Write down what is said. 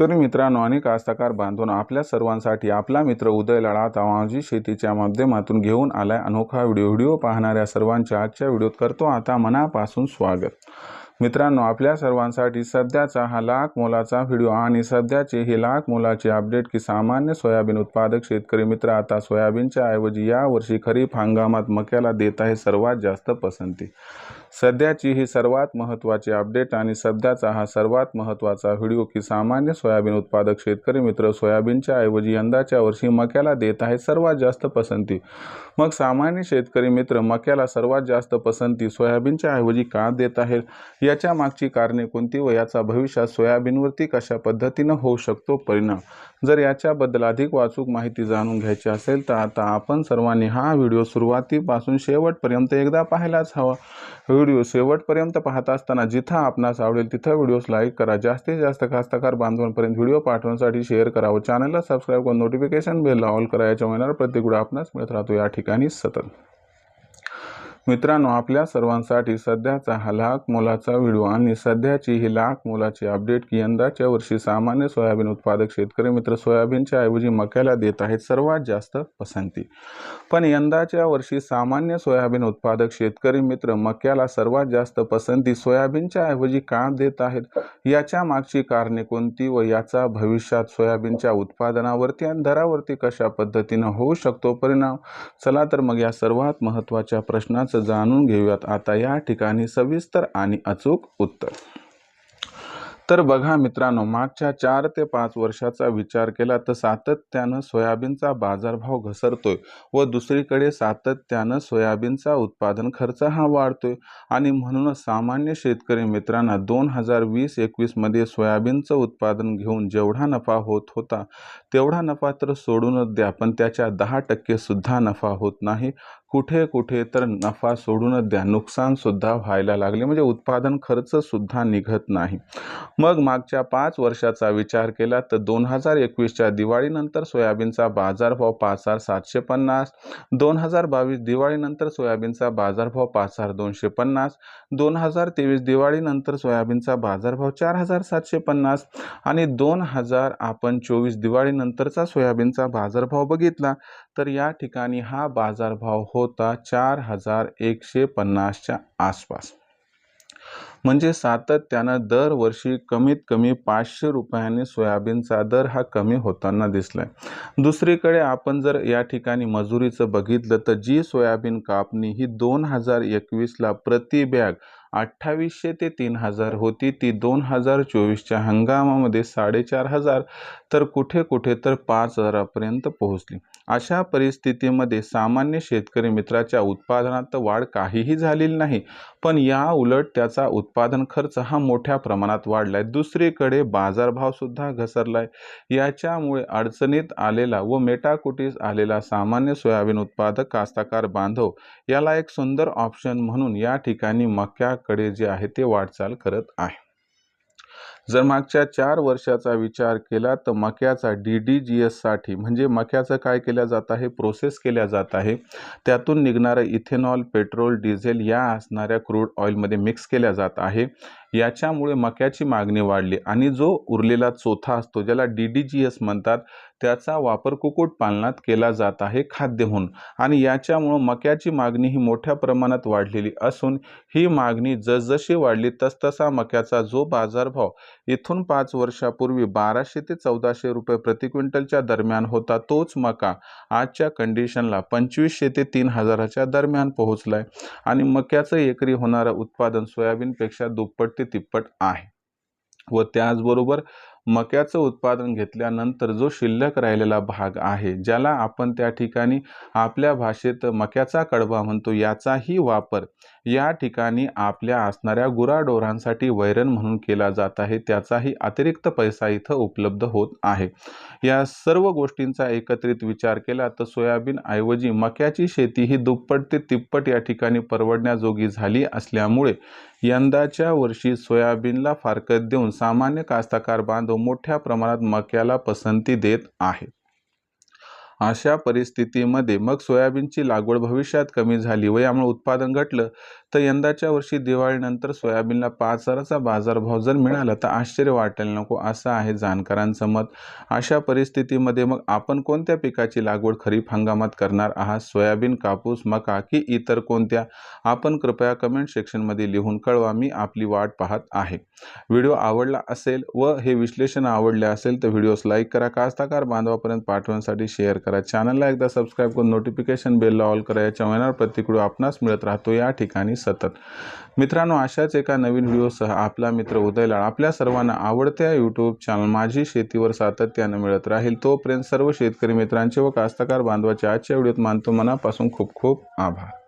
शेतकरी मित्रांनो आणि कास्तकार बांधून आपल्या सर्वांसाठी आपला मित्र उदय लढा तवाजी शेतीच्या माध्यमातून घेऊन आलाय अनोखा व्हिडिओ. व्हिडिओ पाहणाऱ्या सर्वांच्या आजच्या व्हिडिओत करतो आता मनापासून स्वागत. मित्रांनो आपल्या सर्वांसाठी सध्याचा हा लाख मोलाचा व्हिडिओ आणि सध्याचे हे लाख मोलाचे अपडेट की सामान्य सोयाबीन उत्पादक शेतकरी मित्र आता सोयाबीनच्या ऐवजी यावर्षी खरीप हंगामात मक्याला देत आहे सर्वात जास्त पसंती. सध्याची ही सर्वात महत्त्वाची अपडेट आणि सध्याचा हा सर्वात महत्त्वाचा व्हिडिओ की सामान्य सोयाबीन उत्पादक शेतकरी मित्र सोयाबीनच्या ऐवजी यंदाच्या वर्षी मक्याला देत आहे सर्वात जास्त पसंती. मग सामान्य शेतकरी मित्र मक्याला सर्वात जास्त पसंती सोयाबीनच्या ऐवजी का देत आहेत? याच्या मागची कारणे कोणती व याचा भविष्यात सोयाबीनवरती कशा पद्धतीनं होऊ शकतो परिणाम? जर याच्याबद्दल अधिक वाचूक माहिती जाणून घ्यायची असेल तर आता आपण सर्वांनी हा व्हिडिओ सुरुवातीपासून शेवटपर्यंत एकदा पाहायलाच हवा. व्हिडिओ शेवटपर्यंत पाहत असताना जिथं आपणास आवडेल तिथं व्हिडिओस लाईक करा. जास्तीत जास्त कास्तकार बांधवांपर्यंत व्हिडिओ पाठवण्यासाठी शेअर करा व चॅनलला सबस्क्राईब करून नोटिफिकेशन बेलला ऑल करा. याच्या महिन्याला प्रत्येक व्हिडिओ आपणास मिळत राहतो. या ठिकाणी सतत मित्रांनो आपल्या सर्वांसाठी सध्याचा हा लाख मोलाचा व्हिडिओ आणि सध्याची ही लाख मोलाची अपडेट की यंदाच्या वर्षी सामान्य सोयाबीन उत्पादक शेतकरी मित्र सोयाबीनच्या ऐवजी मक्याला देत आहेत सर्वात जास्त पसंती. पण यंदाच्या वर्षी सामान्य सोयाबीन उत्पादक शेतकरी मित्र मक्याला सर्वात जास्त पसंती सोयाबीनच्या ऐवजी का देत आहेत? याच्या मागची कारणे कोणती व याचा भविष्यात सोयाबीनच्या उत्पादनावरती आणि दरावरती कशा पद्धतीनं होऊ शकतो परिणाम? चला तर मग या सर्वात महत्त्वाच्या प्रश्नाचं जाणून घेऊयात. आता या ठिकाणी सविस्तर आणि अचूक उत्तर. तर बघा मित्रांनो मागच्या चार ते पाच वर्षाचा विचार केला तर सातत्यानं सोयाबीनचा बाजारभाव घसरतोय व दुसरीकडे सातत्यानं सोयाबीनचा उत्पादन खर्च हा वाढतोय. आणि म्हणूनच सामान्य शेतकरी मित्रांना दोन हजार वीस एकवीसमध्ये सोयाबीनचं उत्पादन घेऊन जेवढा नफा होत होता तेवढा नफा तर सोडूनच द्या पण त्याच्या दहा टक्केसुद्धा नफा होत नाही. कुठे कुठे तर नफा सोडूनच द्या. नुकसानसुद्धा व्हायला लागले. म्हणजे उत्पादन खर्चसुद्धा निघत नाही. मग मागच्या पाच वर्षाचा विचार केला तर दोन हजार एकवीसच्या दिवाळीनंतर सोयाबीनचा बाजारभाव पाच हजार सातशे पन्नास दोन हजार बावीस दिवाळीनंतर सोयाबीनचा बाजारभाव पाच हजार दोनशे पन्नास दोन हजार तेवीस दिवाळीनंतर सोयाबीनचा बाजारभाव चार हजार सातशे पन्नास आणि दोन हजार आपण चोवीस दिवाळीनंतरचा सोयाबीनचा बाजारभाव बघितला तर या ठिकाणी हा बाजारभाव होता चार हजार एकशे पन्नासच्या आसपास. म्हणजे सातत्यानं दरवर्षी कमीत कमी पाचशे रुपयांनी सोयाबीनचा दर हा कमी होताना दिसलाय. दुसरीकडे आपण जर या ठिकाणी मजुरीचं बघितलं तर जी सोयाबीन कापणी ही दोन हजार एकवीसला प्रति बॅग अठ्ठावीसशे ते तीन हजार होती. ती दोन हजार चोवीसच्या हंगामामध्ये साडेचार हजार तर कुठे कुठे तर पाच हजारापर्यंत पोहोचली. अशा परिस्थितीमध्ये सामान्य शेतकरी मित्राच्या उत्पादनात वाढ काहीही झालेली नाही पण या उलट त्याचा उत्पादन खर्च हा मोठ्या प्रमाणात वाढलाय. दुसरीकडे बाजारभावसुद्धा घसरलाय. याच्यामुळे अडचणीत आलेला व मेटाकुटीस आलेला सामान्य सोयाबीन उत्पादक कास्ताकार बांधव याला एक सुंदर ऑप्शन म्हणून या ठिकाणी मक्या मक्याकडे जे आहे ते वाटचाल करत आहे. जर मागच्या चार वर्षाचा विचार केला तर मक्याचा डी डी जी एससाठी म्हणजे मक्याचं काय केलं जात आहे? प्रोसेस केल्या जात आहे. त्यातून निघणारं इथेनॉल पेट्रोल डिझेल या असणाऱ्या क्रूड ऑइलमध्ये मिक्स केल्या जात आहे. याच्यामुळे मक्याची मागणी वाढली आणि जो उरलेला चोथा असतो ज्याला डी डी जी एस म्हणतात त्याचा वापर कुक्कुटपालनात केला जात आहे खाद्य म्हणून आणि याच्यामुळं मक्याची मागणी ही मोठ्या प्रमाणात वाढलेली असून ही मागणी जसजशी वाढली तसतसा मक्याचा जो बाजारभाव इथून पाच वर्षापूर्वी बाराशे ते चौदाशे रुपये प्रति क्विंटलच्या दरम्यान होता तोच मका आजच्या कंडिशनला पंचवीसशे ते तीन हजाराच्या दरम्यान पोहोचलाय. आणि मक्याचं एकरी होणारं उत्पादन सोयाबीनपेक्षा दुप्पट ते तिप्पट आहे. व त्याचबरोबर मक्याचं उत्पादन घेतल्यानंतर जो शिल्लक राहिलेला भाग आहे ज्याला आपण त्या ठिकाणी आपल्या भाषेत मक्याचा कडबा म्हणतो याचाही वापर या ठिकाणी आपल्या असणाऱ्या गुराढोरांसाठी वैरण म्हणून केला जात आहे. त्याचाही अतिरिक्त पैसा इथं उपलब्ध होत आहे. या सर्व गोष्टींचा एकत्रित विचार केला तर सोयाबीन ऐवजी मक्याची शेती ही दुप्पट ते तिप्पट या ठिकाणी परवडण्याजोगी झाली असल्यामुळे यंदाच्या वर्षी सोयाबीनला फारकत देऊन सामान्य कास्तकार बांधव मोठ्या प्रमाणात मक्याला पसंती देत आहेत अशा परिस्थितीमध्ये मग सोयाबीनची लागवड भविष्यात कमी झाली व यामुळे उत्पादन घटलं. तर यंदाच्या वर्षी दिवाळीनंतर सोयाबीनला पाच हजाराचा बाजारभाव जर मिळाला तर आश्चर्य वाटायला नको असं आहे जाणकारांचं मत. अशा परिस्थितीमध्ये मग आपण कोणत्या पिकाची लागवड खरीप हंगामात करणार आहात? सोयाबीन कापूस मका की इतर कोणत्या? आपण कृपया कमेंट सेक्शनमध्ये लिहून कळवा. मी आपली वाट पाहत आहे. व्हिडिओ आवडला असेल व हे विश्लेषण आवडले असेल तर व्हिडिओस लाईक करा. कास्ताकार बांधवापर्यंत पाठवण्यासाठी शेअर करा. चॅनलला एकदा सबस्क्राईब करून नोटिफिकेशन बेलला ऑल करा. याच्या महिन्यावर प्रत्येक आपणास मिळत राहतो. या ठिकाणी सतत. मित्रांनो अशाच एका नवीन व्हिडिओसह आपला मित्र उदयलाळ आपल्या सर्वांना आवडत्या यूट्यूब चॅनल माझी शेतीवर सातत्यानं मिळत राहील. तोपर्यंत सर्व शेतकरी मित्रांचे व कास्तकार बांधवाचे आजच्या व्हिडिओत मानतो मनापासून खूप खूप आभार.